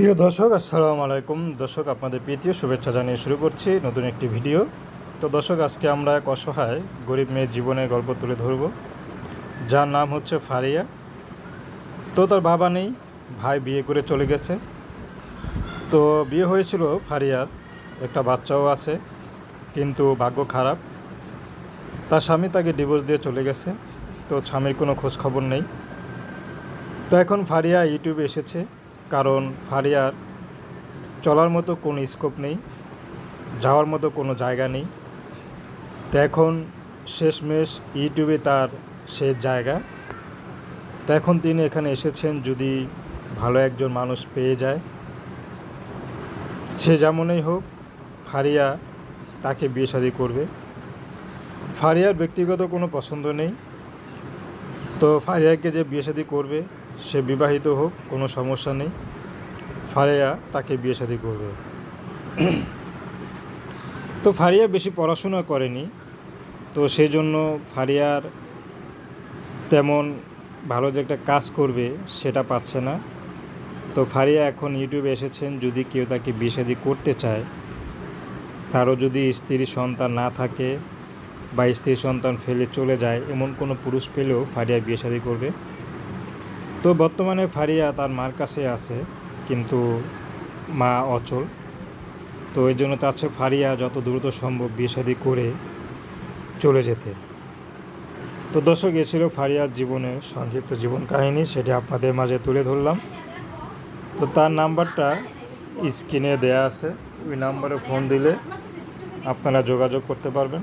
প্রিয় দর্শক, আসসালামু আলাইকুম। দর্শক, আপনাদের প্রীতীয় শুভেচ্ছা জানিয়ে শুরু করছি নতুন একটি ভিডিও। তো দর্শক, আজকে আমরা এক অসহায় গরিব মেয়ের জীবনের গল্প তুলে ধরব। যার নাম হচ্ছে ফারিয়া। তো তার বাবা নেই, ভাই বিয়ে করে চলে গেছে। তো বিয়ে হয়েছিল ফারিয়ার, একটা বাচ্চাও আছে, কিন্তু ভাগ্য খারাপ। তার স্বামী তাকে ডিভোর্স দিয়ে চলে গেছে, তো স্বামীর কোনো খোঁজ খবর নেই। তো এখন ফারিয়া ইউটিউবে এসেছে। কারণ ফারিয়ার চলার মতো কোনো স্কোপ নেই, যাওয়ার মতো কোনো জায়গা নেই। তো এখন শেষমেশ ইউটিউবে তার শেষ জায়গা। তো এখন তিনি এখানে এসেছেন যদি ভালো একজন মানুষ পেয়ে যায়। সে যেমনই হোক, ফারিয়া তাকে বিয়ে শাদী করবে। ফারিয়ার ব্যক্তিগত কোনো পছন্দ নেই। তো ফারিয়াকে যে বিয়ে শাদী করবে, সে বিবাহিত হোক, কোনো সমস্যা নেই। ফারিয়া তাকে বিয়ে শাদী করবে। তো ফারিয়া বেশি পড়াশোনা করেনি, তো সেই জন্য ফারিয়ার তেমন ভালো যে একটা কাজ করবে, সেটা পাচ্ছে না। তো ফারিয়া এখন ইউটিউবে এসেছেন, যদি কেউ তাকে বিয়ে করতে চায়, তারও যদি স্ত্রী সন্তান না থাকে বা স্ত্রী সন্তান ফেলে চলে যায়, এমন কোনো পুরুষ পেলেও ফারিয়া বিয়ে শাদী করবে? তো বর্তমানে ফারিয়া তার মার কাছে আছে, কিন্তু মা অচল। তো এই জন্য চাচ্ছে ফারিয়া যত দ্রুত সম্ভব বিয়ে শাদী করে চলে যেতে। তো দর্শক, এ ফারিয়ার জীবনের সংক্ষিপ্ত জীবন কাহিনী, সেটি আপনাদের মাঝে তুলে ধরলাম। তো তার নাম্বারটা স্ক্রিনে দেয়া আছে, ওই নাম্বারে ফোন দিলে আপনারা যোগাযোগ করতে পারবেন।